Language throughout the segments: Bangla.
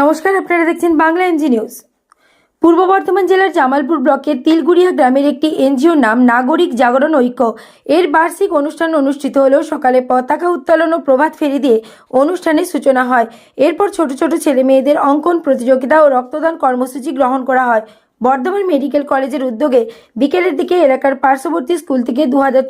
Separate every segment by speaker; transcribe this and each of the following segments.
Speaker 1: নমস্কার, আপনারা দেখছেন বাংলা এনজি নিউজ। পূর্ব বর্ধমান জেলার জামালপুর ব্লকের তিলগুড়িয়া গ্রামের একটি এনজিও নাম নাগরিক জাগরণ ঐক্য। এর বার্ষিক অনুষ্ঠান অনুষ্ঠিত হলেও সকালে পতাকা উত্তোলন ও প্রভাত ফেরি দিয়ে অনুষ্ঠানের সূচনা হয়। এরপর ছোট ছোট ছেলে মেয়েদের অঙ্কন প্রতিযোগিতা ও রক্তদান কর্মসূচি গ্রহণ করা হয়। বর্ধমান মেডিকেল কলেজের উদ্যোগে বিকেলের দিকে এলাকার পার্শ্ববর্তী স্কুল থেকে দু হাজার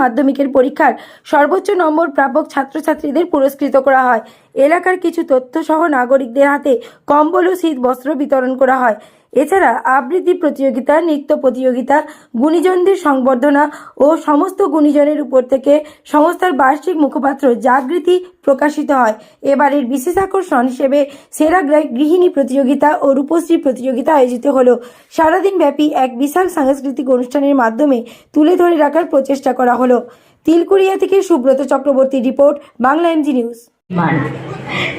Speaker 1: মাধ্যমিকের পরীক্ষার সর্বোচ্চ নম্বর প্রাপক ছাত্রছাত্রীদের পুরস্কৃত করা হয়। এলাকার কিছু তথ্যসহ নাগরিকদের হাতে কম্বল ও শীত বস্ত্র বিতরণ করা হয়। এছাড়া আবৃত্তি প্রতিযোগিতা, নৃত্য প্রতিযোগিতা, গুণীজনদের সংবর্ধনা ও সমস্ত গুণীজনের উপর থেকে সংস্থার বার্ষিক মুখপাত্র জাগৃতি প্রকাশিত হয়। এবারের বিশেষ আকর্ষণ হিসেবে সেরা গৃহিণী প্রতিযোগিতা ও রূপশ্রী প্রতিযোগিতা আয়োজিত হলো। সারাদিন ব্যাপী এক বিশাল সাংস্কৃতিক অনুষ্ঠানের মাধ্যমে তুলে ধরে রাখার প্রচেষ্টা করা হলো। তিলকুড়িয়া থেকে Subrata Chakraborty report, Bangla MG news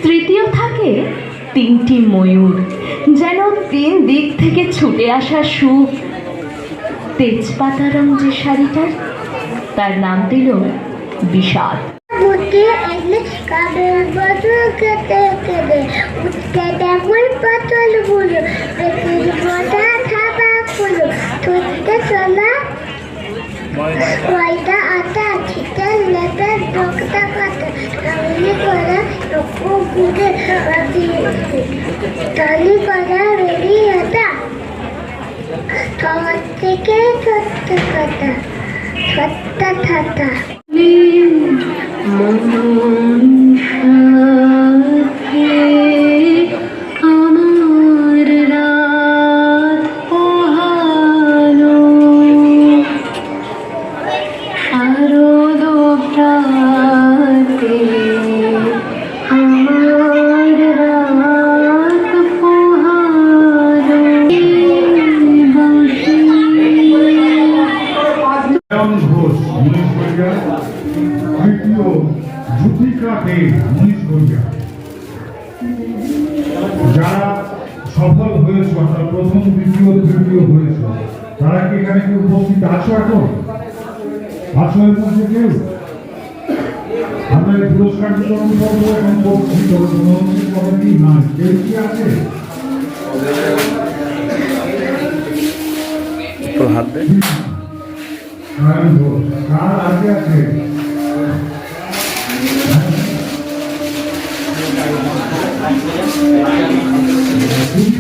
Speaker 2: তৃতীয় থাকে তিনটি ময়ূর। যেন তিন দিক থেকে ছুটে আসা সুখ। তেজপাতা রং যে শাড়িটার, তার নাম দিল বিষাদ।
Speaker 3: ময়দা আটা, ছিটে লেপে ডোকটা করা লোকো গুড়ে তালি করা রেডি আটা তোমার থেকে ছোট্ট কথা
Speaker 2: রাত পোহালো শারদ প্রাতে
Speaker 4: জ্যোতিকা দে উনিশ যারা সফল হয়েছে অর্থাৎ প্রথম দ্বিতীয় তৃতীয় হয়েছে তারা কি এখানে কি উপস্থিত আছো এখন? আছো এর মধ্যে কেউ? আমরা এই পুরস্কার বিতরণ করব এবং মনোনীত কমিটি না কেউ কি আছে? নারায়ণ ঘোষ কার আগে আছে দুটি পাস আর হ্যাঁ চিকিৎসা করবে যারা রয়েছে সায়ন ঘোষ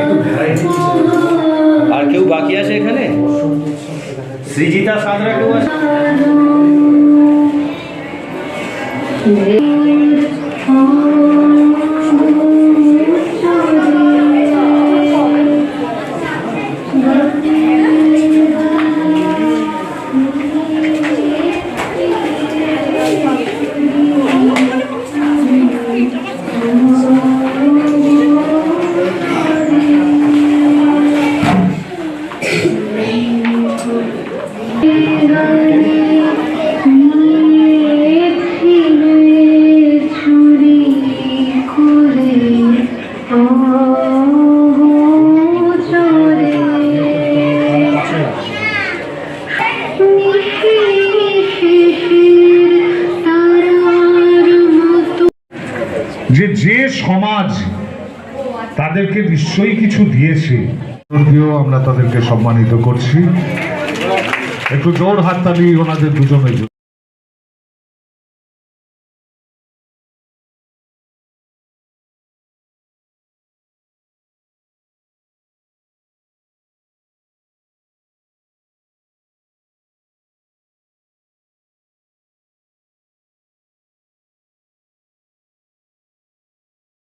Speaker 5: একটু ভ্যারাইটি আর কেউ বাকি আছে এখানে? সৃজিতা সাঁতরা কেউ আছে?
Speaker 4: যে যে সমাজ তাদেরকে নিশ্চয়ই কিছু দিয়েছে। আমরা তাদেরকে সম্মানিত করছি, একটু জোর হাততালি ওনাদের দুজনের জন্য।